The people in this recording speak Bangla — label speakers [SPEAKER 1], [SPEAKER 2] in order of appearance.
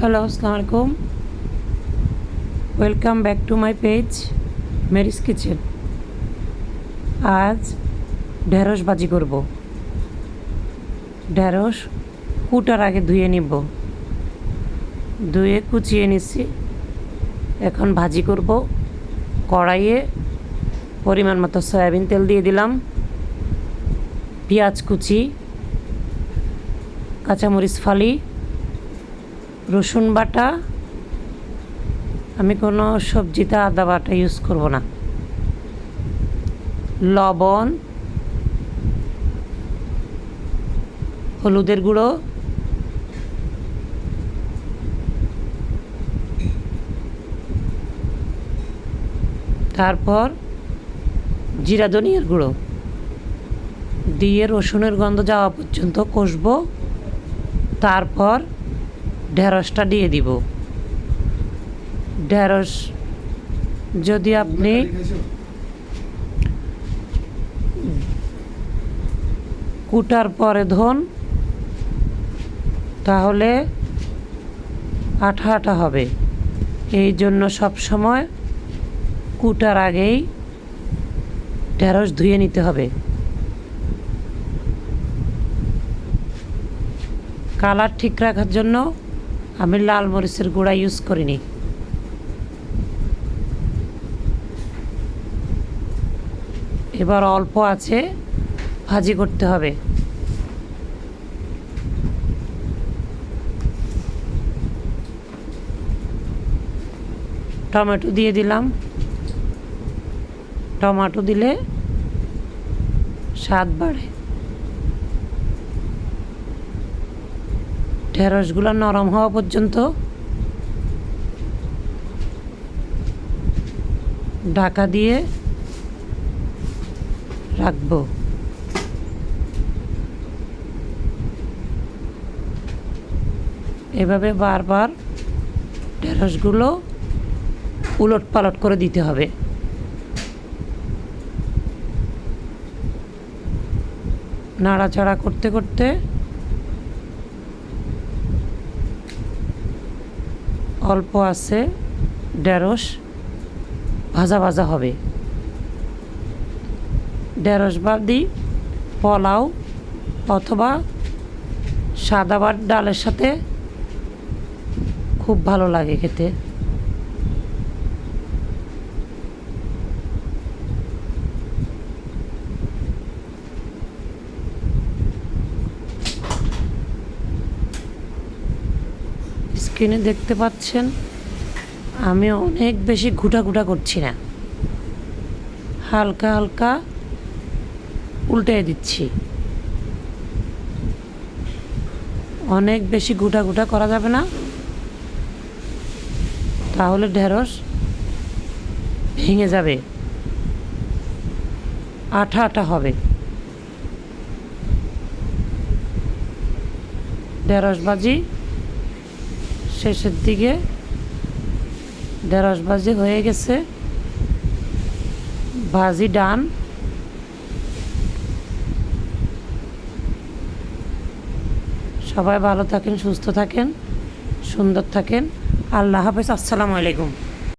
[SPEAKER 1] হ্যালো আসসালামু আলাইকুম welcome back to my page Mary's kitchen আজ ঢেঁড়স ভাজি করব। ঢেঁড়স কুটার আগে ধুয়ে নিব। ধুয়ে কুচিয়ে নিচ্ছি এখন ভাজি করব। কড়াইয়ে পরিমাণ মতো সয়াবিন তেল দিয়ে দিলাম। পেঁয়াজ কুচি, কাঁচামরিচ ফালি রসুন বাটা, আমি কোনো সবজিতে আদা বাটা ইউজ করব না। লবণ, হলুদের গুঁড়ো, তারপর জিরা ধনিয়ার গুঁড়ো। দিয়ে রসুনের গন্ধ যাওয়া পর্যন্ত কষবো। তারপর ঢেঁড়সটা দিয়ে দিব। ঢেঁড়স যদি আপনি কুটার পরে ধন তাহলে আঠা আঠা হবে। এই জন্য সব সময় কুটার আগেই ঢেঁড়স ধুয়ে নিতে হবে। কালার ঠিক রাখার জন্য আমি লাল মরিচের গুঁড়া ইউজ করিনি। এবার অল্প আছে, ভাজি করতে হবে। টমেটো দিয়ে দিলাম। টমেটো দিলে স্বাদ বাড়ে। ঢেঁড়সগুলো নরম হওয়া পর্যন্ত ঢাকা দিয়ে রাখব। এভাবে বারবার ঢেঁড়সগুলো উলট পালট করে দিতে হবে। নাড়াচাড়া করতে করতে অল্প আছে, ঢেঁড়স ভাজা ভাজা হবে। ঢেঁড়স বাদি পোলাও অথবা সাদা ভাত ডালের সাথে খুব ভালো লাগে খেতে। স্ক্রিনে দেখতে পাচ্ছেন, আমি অনেক বেশি ঘুটা ঘুটা করছি না। হালকা হালকা উল্টে দিচ্ছি। অনেক বেশি গুটা গুটা করা যাবে না। তাহলে ঢেঁড়স ভেঙে যাবে। আঠা আঠা হবে। ঢেঁড়স ভাজি শেষের দিকে ঢেঁড়স ভাজি হয়ে গেছে। ভাজি ডান। সবাই ভালো থাকেন, সুস্থ থাকেন, সুন্দর থাকেন। আল্লাহ হাফেজ, আসসালামু আলাইকুম।